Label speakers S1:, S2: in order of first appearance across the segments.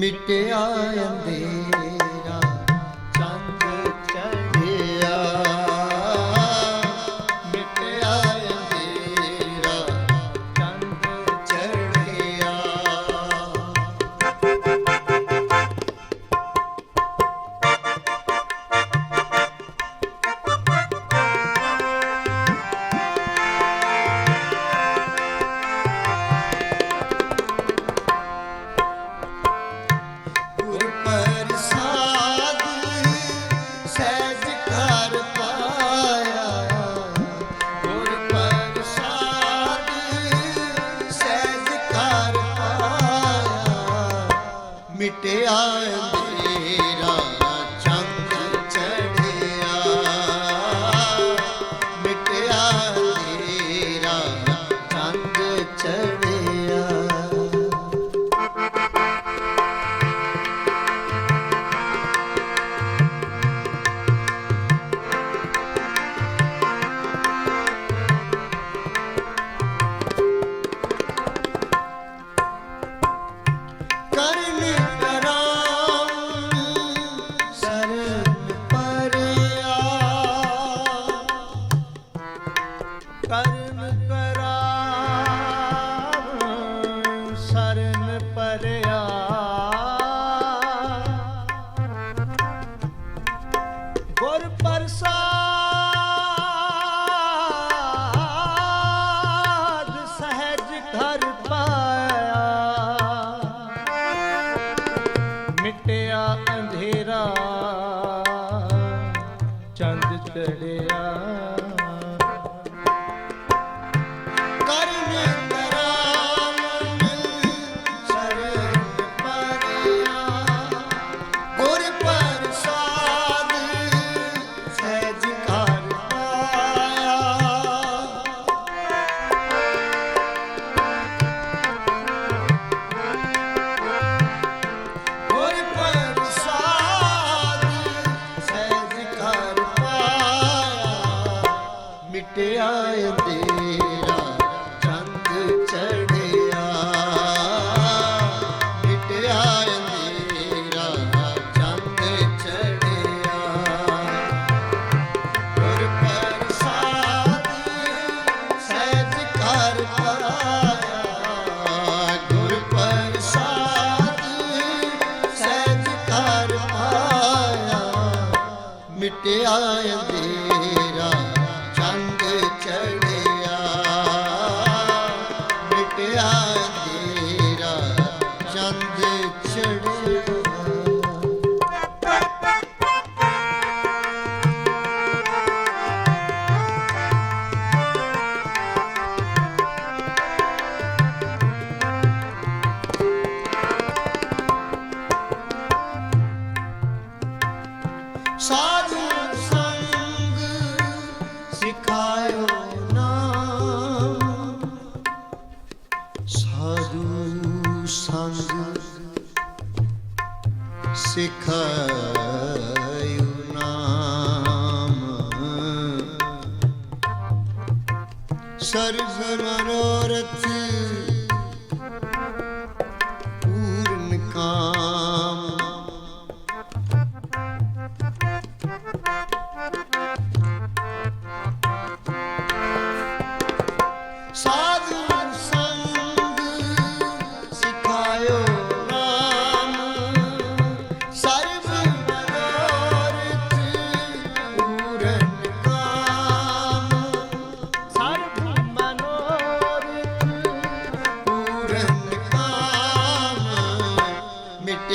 S1: ਮਿਟਿਆ ਅੰਦਰ मिटे आए ਕਰਮ
S2: ਕਰਾਵ ਸਰਨ ਪਰਿਆ। ਗੁਰ ਪ੍ਰਸਾਦ ਸਹਿਜ ਘਰ
S1: ਪਾ ਕਿ ਆਇਂਦੀ ਸਿਖਾਇਉ ਨਾਮ।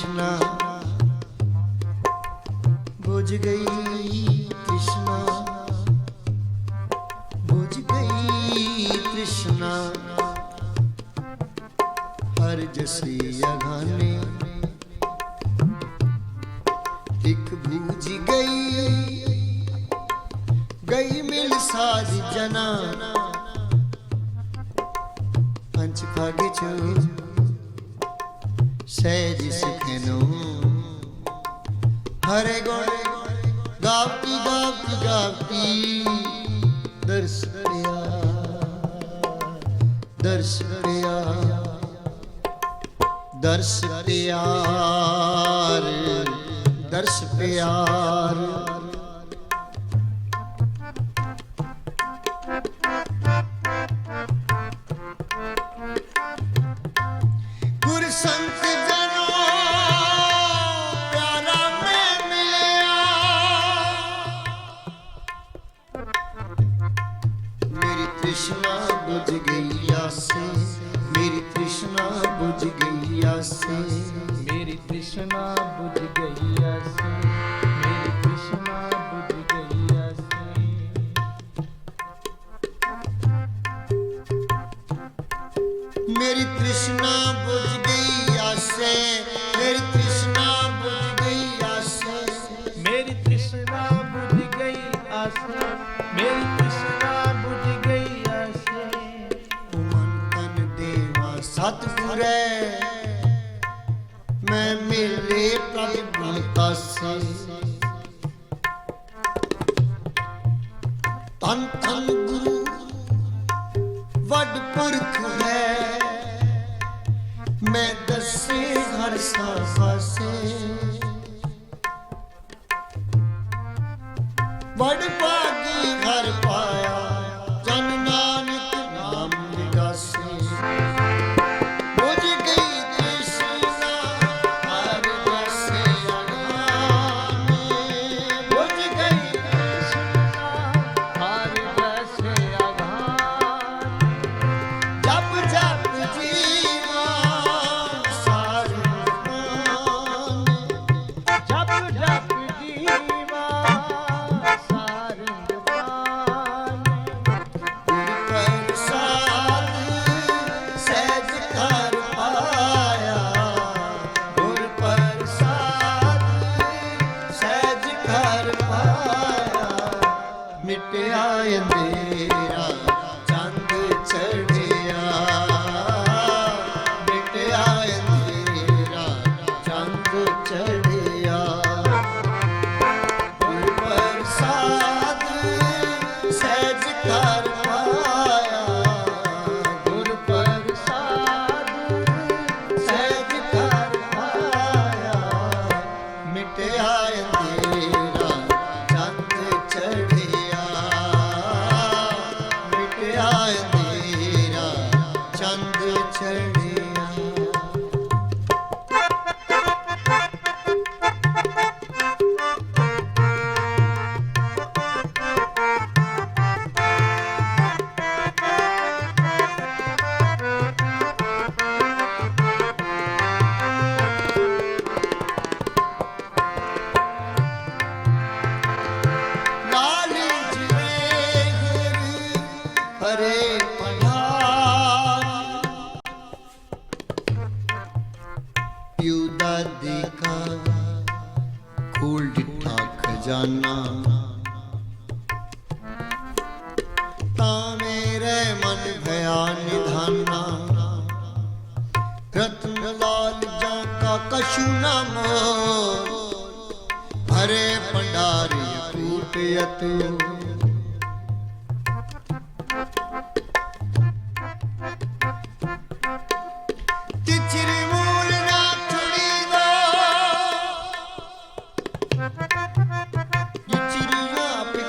S1: ਬੁਝ ਗਈ ਤ੍ਰਿਸ਼ਨਾ ਬੁਝ ਗਈ ਤ੍ਰਿਸ਼ਨਾ ਬੁਝ ਗਈ ਤ੍ਰਿਸ਼ਨਾ ਹਰ ਜਸੀ ਅਗਾਨੇ। ਇੱਕ ਬੁਝ ਗਈ। ਗਈ ਮਿਲ ਸਾਜ ਜਨਾ। ਪੰਚ ਭਾਗੇ ਚੋ ਸਹਿਜ ਸੁਖਨੋ ਹਰੇ ਗੁਣ ਗਾਵਤੀ ਗਾਵਤੀ ਗਾਵਤੀ ਦਰਸ ਪਿਆ ਦਰਸ ਪਿਆ ਦਰਸ ਪਿਆਰ ਦਰਸ ਪਿਆਰ। ਮੇਰੀ ਤ੍ਰਿਸ਼ਨਾ ਬੁਝ ਗਈ ਆਸੇ ਮੇਰੀ ਤ੍ਰਿਸ਼ਨਾ ਬੁਝ ਗਈ ਆਸੇ।
S2: ਮੇਰੀ ਤ੍ਰਿਸ਼ਨਾ ਬੁਝ ਗਈ
S1: ਆਸੇ ਮੇਰੀ ਤ੍ਰਿਸ਼ਨਾ ਬੁਝ ਗਈ ਆਸੇ। ਤੂੰ ਮਨ ਤਨ ਦੇਵਾ ਸਤਿਗੁਰੈ ਮੈਂ ਮਿਲੇ ਪ੍ਰਭ ਗੁਣ ਤਾਸੇ Super! ਮਿਟਿਆ ਅੰਧੇਰਾ ਹਰੇ ਭੰਡਾਰੀ ਕੂਟਿਅਤ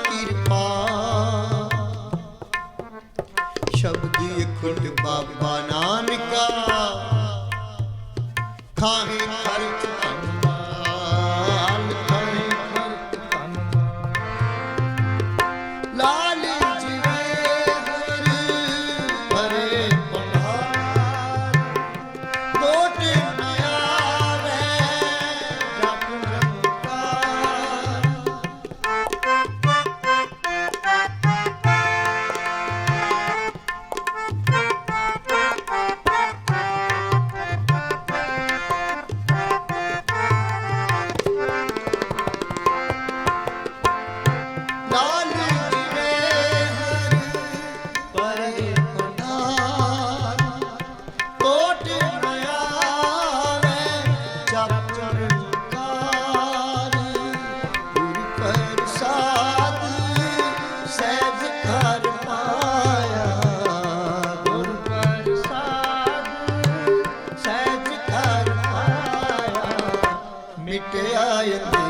S1: ਕਿਰਪਾ। ਸ਼ਬਦੀ ਖੁੱਟ ਬਾਬਾ ਨਾਨਕਾ। ਖਾਹੇ ਖਰਚ ਮਿਟਿਆ